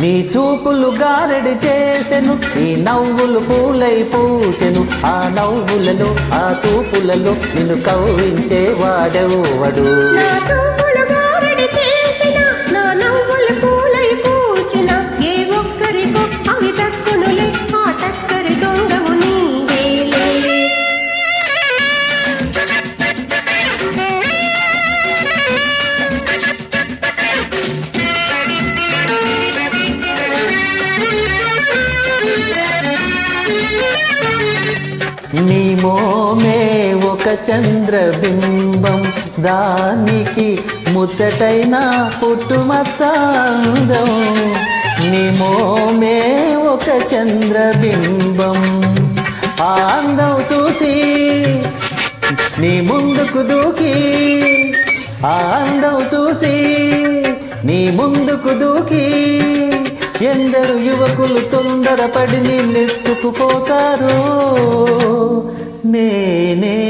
నీ చూపులు గారడి చేసెను నీ నవ్వులు పూలై పూచెను ఆ నవ్వులలో ఆ చూపులలో నిన్ను కవ్వించే వాడెవడు? నీ మోమే ఒక చంద్రబింబం. దానికి ముచ్చటైన పుట్టుమచ్చాందం. నీ మోమే ఒక చంద్రబింబం. ఆ అందం చూసి నీ ముందుకు దూకి. అందం చూసి నీ ముందుకు దూకి. ఎందరు యువకులు తొందరపడి నిన్నెత్తుకుపోతారు నేనేమైపోతానో.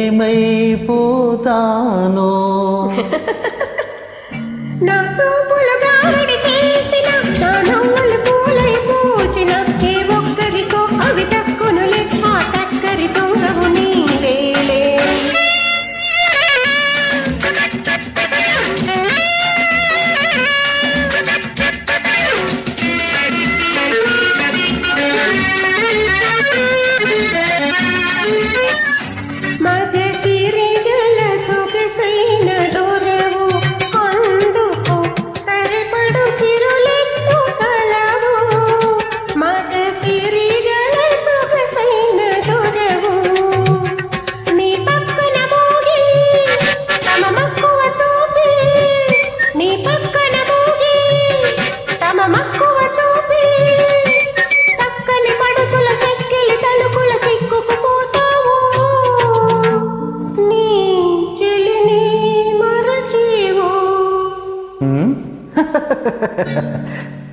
నా చూపులుగా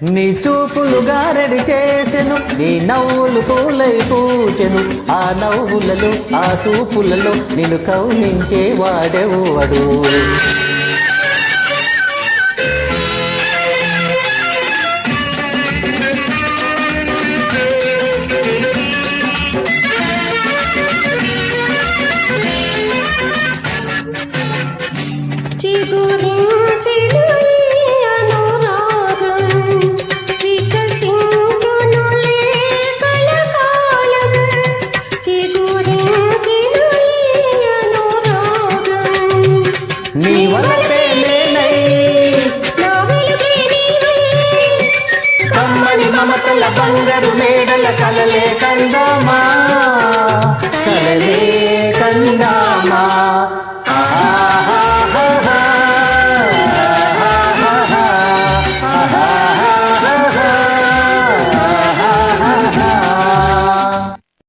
నీ చూపులు గారడి చేసెను నీ నవ్వులు పూలై పూచెను ఆ నవ్వులలో ఆ చూపులలో నేను కౌలించే వాడెవడు మమతల బంగారు మేడల కలలే కందమా కలలే కందా.